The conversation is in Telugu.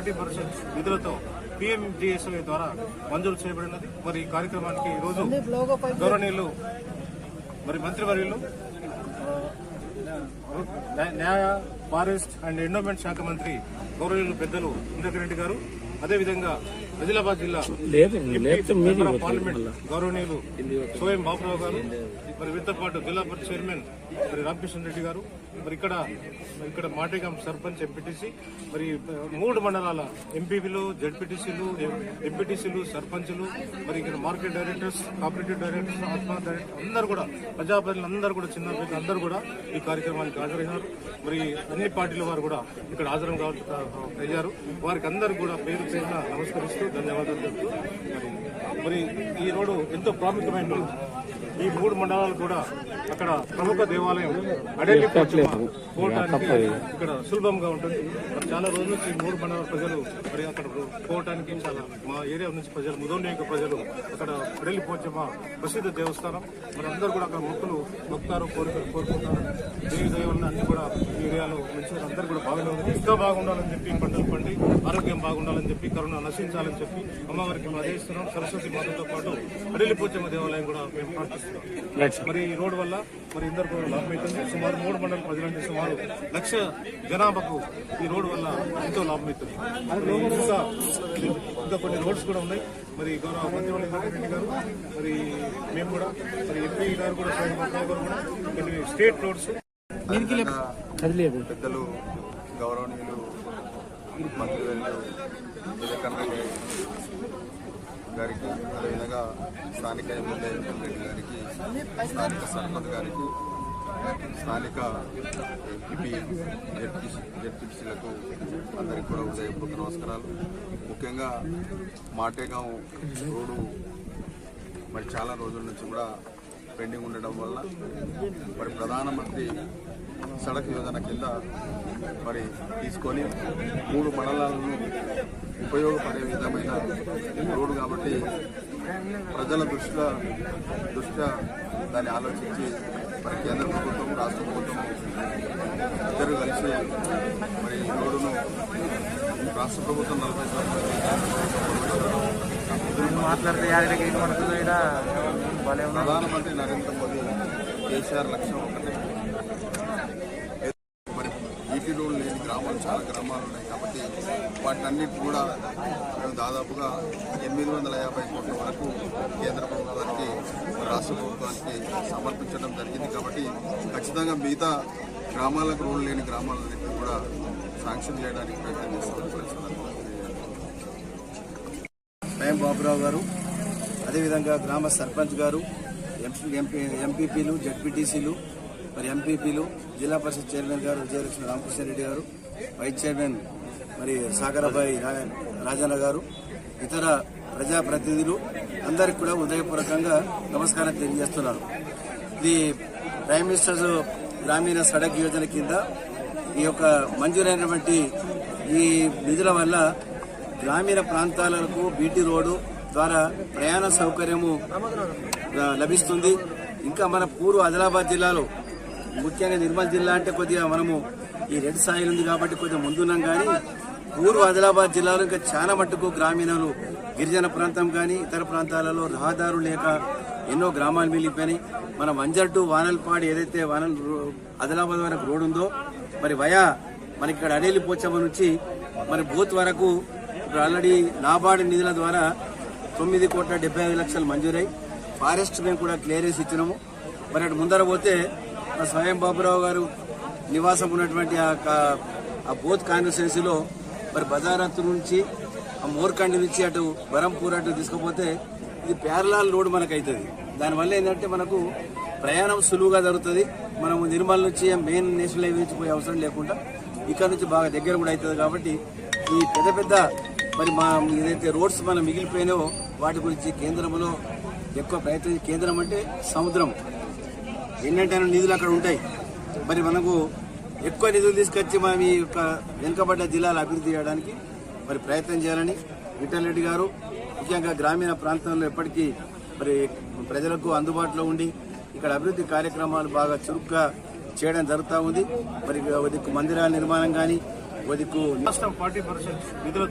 ఫార్టీ పర్సెంట్ నిధులతో పిఎంజిఎస్వై ద్వారా మంజూరు చేయబడినది. మరి ఈ కార్యక్రమానికి ఈరోజు గౌరవనీయులు మరి మంత్రివర్యులు న్యాయ ఫారెస్ట్ అండ్ ఎండోమెంట్ శాఖ మంత్రి గౌరవనీయులు పెద్దలు ఇంద్రకర్ రెడ్డి గారు అదేవిధంగా ఆదిలాబాద్ జిల్లా పార్లమెంట్ గౌరవనీయులు సోయం బాబురావు గారు మరి వీరితో పాటు జిల్లా పరిషత్ చైర్మన్ మరి రామకృష్ణ రెడ్డి గారు మరి ఇక్కడ ఇక్కడ మాటేగాం సర్పంచ్ ఎంపీటీసీ మరి మూడు మండలాల ఎంపీపీలు జడ్పీటీసీలు ఎంపీటీసీలు సర్పంచులు మరి ఇక్కడ మార్కెట్ డైరెక్టర్స్ కోఆపరేటివ్ డైరెక్టర్స్ ఆత్మ డైరెక్టర్ అందరూ కూడా ప్రజాప్రతినిధులు అందరూ కూడా చిన్న అందరూ కూడా ఈ కార్యక్రమానికి హాజరైనారు మరి అన్ని పార్టీల వారు కూడా ఇక్కడ హాజరు కావ- అయ్యారు. వారికి అందరూ కూడా పేరు పేరున నమస్కరిస్తూ ధన్యవాదాలు చెప్తూ మరి మరి ఈ రోడ్డు ఎంతో ప్రాముఖ్యమైన రోడ్డు. ఈ మూడు మండలాలు కూడా అక్కడ ప్రముఖ దేవాలయం అడేలి పోవటానికి ఇక్కడ సులభంగా ఉంటుంది. చాలా రోజుల నుంచి ఈ మూడు మండలాల ప్రజలు మరి అక్కడ పోవటానికి చాలా మా ఏరియా నుంచి ప్రజలు ముదోనియోగ ప్రజలు అక్కడ అడేలి పోచమ్మ ప్రసిద్ధ దేవస్థానం. మరి అందరూ కూడా అక్కడ మొక్కులు మొక్కుతారు కోరికలు కోరుకుంటారు. దేవి దైవాలను అన్ని కూడా ఈ ఏరియాలో మంచిగా అందరూ కూడా బాగానే ఉంది. ఇంకా బాగుండాలని చెప్పి పంటలు పండి ఆరోగ్యం బాగుండాలని చెప్పి కరోనా నశించాలని చెప్పి అమ్మవారికి అదేస్తున్నాం సరస్వతి మాతతో పాటు అడలి పోచమ్మ దేవాలయం కూడా మేము ప్రార్థిస్తున్నాం. మరి ఈ రోడ్డు వల్ల మరి ఇద్దరు కూడా లాభం అవుతుంది సుమారు మూడు మండల ప్రజలంటే సుమారు లక్ష జనాభాకు ఈ రోడ్డు వల్ల ఎంతో లాభం అవుతుంది. ఇంకా ఇంకా కొన్ని రోడ్స్ కూడా ఉన్నాయి. మరి గౌరవ మంత్రివర్గ రెడ్డి గారు మరి మేము కూడా మరి ఎంపీ గారు కూడా కొన్ని స్టేట్ రోడ్స్. పెద్దలు గౌరవనీయులు మంత్రివర్యులు వివేకానంద గారికి అదేవిధంగా స్థానిక ఎమ్మెల్యే రెడ్డి గారికి స్థానిక సర్పంచ్ గారికి స్థానిక ఎంపీ జడ్పీసీ జడ్పీసీలకు అందరికీ కూడా ఉదయపూర్వక నమస్కారాలు. ముఖ్యంగా మాటేగాం రోడ్డు మరి చాలా రోజుల నుంచి కూడా పెండింగ్ ఉండడం వల్ల మరి ప్రధానమంత్రి సడక్ యోజన కింద మరి తీసుకొని మూడు మండలాలను ఉపయోగపడే విధమైన రోడ్డు కాబట్టి ప్రజల దృష్ట్యా దృష్ట్యా దాన్ని ఆలోచించి మరి కేంద్ర ప్రభుత్వం రాష్ట్ర ప్రభుత్వం ఇద్దరు కలిసి మరి రోడ్డును రాష్ట్ర ప్రభుత్వం నలభై ప్రధానమంత్రి నరేంద్ర మోదీ కేసీఆర్ లక్ష్యం ఒకటే. మరి ఈటీ రోడ్లు లేని గ్రామాలు చాలా గ్రామాలు ఉన్నాయి. వాటినన్నిటి కూడా మేము దాదాపుగా ఎనిమిది వందల యాభై కోట్ల వరకు కేంద్ర ప్రభుత్వానికి రాష్ట్ర ప్రభుత్వానికి సమర్పించడం జరిగింది కాబట్టి ఖచ్చితంగా మిగతా గ్రామాలకు రోడ్లు లేని గ్రామాలన్నింటినీ కూడా శాంక్షన్ చేయడానికి ప్రయత్నం చేస్తున్నాం కూడా బాబురావు గారు అదేవిధంగా గ్రామ సర్పంచ్ గారు ఎంపీ ఎంపీపీలు జడ్పీటీసీలు మరి ఎంపీపీలు జిల్లా పరిషత్ చైర్మన్ గారు విజయలక్ష్మి రామకృష్ణారెడ్డి గారు వైస్ చైర్మన్ మరి సాగరభాయి రా- రాజన్న గారు ఇతర ప్రజాప్రతినిధులు అందరికి కూడా ఉదయపూర్వకంగా నమస్కారం తెలియజేస్తున్నాను ఇది ప్రైమ్ మినిస్టర్స్ గ్రామీణ సడక్ యోజన కింద ఈ యొక్క మంజూరైనటువంటి ఈ నిధుల వల్ల గ్రామీణ ప్రాంతాలకు బీటీ రోడ్డు ద్వారా ప్రయాణ సౌకర్యము లభిస్తుంది. ఇంకా మన పూర్వ ఆదిలాబాద్ జిల్లాలో ముఖ్యంగా నిర్మల్ జిల్లా అంటే కొద్దిగా మనము ఈ రెడ్ సాయిల్ ఉంది కాబట్టి కొంచెం ముందున్నాం కానీ పూర్వ ఆదిలాబాద్ జిల్లాలో ఇంకా చాలా మట్టుకు గ్రామీణులు గిరిజన ప్రాంతం కానీ ఇతర ప్రాంతాలలో రహదారులు లేక ఎన్నో గ్రామాలు మిగిలిపోయినాయి. మన వంజర్ టు వానల్పాడు ఏదైతే వానల్ ఆదిలాబాద్ వరకు రోడ్ ఉందో మరి వయా మనకి ఇక్కడ అడేలి పోచమ్మ నుంచి మరి బూత్ వరకు ఇప్పుడు ఆల్రెడీ నాబార్డు నిధుల ద్వారా తొమ్మిది కోట్ల డెబ్బై ఐదు లక్షలు మంజూరై ఫారెస్ట్ మేము కూడా క్లియరెన్స్ ఇచ్చినాము. మరి అటు ముందర పోతే స్వయం బాబురావు గారు నివాసం ఉన్నటువంటి ఆ ఆ బోత్ కాన్స్టిట్యున్సీలో మరి బజారత్ నుంచి ఆ మోర్కండి నుంచి అటు బరంపూర్ అటు తీసుకుపోతే ఇది ప్యారలాల్ రోడ్ మనకు అవుతుంది దానివల్ల ఏంటంటే మనకు ప్రయాణం సులువుగా జరుగుతుంది. మనము నిర్మల్ నుంచి మెయిన్ నేషనల్ హైవే నుంచి పోయే అవసరం లేకుండా ఇక్కడ నుంచి బాగా దగ్గర కూడా అవుతుంది కాబట్టి ఈ పెద్ద పెద్ద మరి మా ఏదైతే రోడ్స్ మనం మిగిలిపోయినాయో వాటి గురించి కేంద్రంలో ఎక్కువ ప్రయత్నం కేంద్రం అంటే సముద్రం. ఎన్నంటే నిధులు అక్కడ ఉంటాయి. మరి మనకు ఎక్కువ నిధులు తీసుకొచ్చి మనం ఈ యొక్క వెనుకబడ్డ జిల్లాలు అభివృద్ధి చేయడానికి మరి ప్రయత్నం చేయాలని విఠల్ రెడ్డి గారు ముఖ్యంగా గ్రామీణ ప్రాంతంలో ఎప్పటికీ మరి ప్రజలకు అందుబాటులో ఉండి ఇక్కడ అభివృద్ధి కార్యక్రమాలు బాగా చురుగ్గా చేయడం జరుగుతూ ఉంది. మరి ఒక మందిరాల నిర్మాణం కానీ ఒక దిక్కు రాష్ట్రం ఫార్టీ పర్సెంట్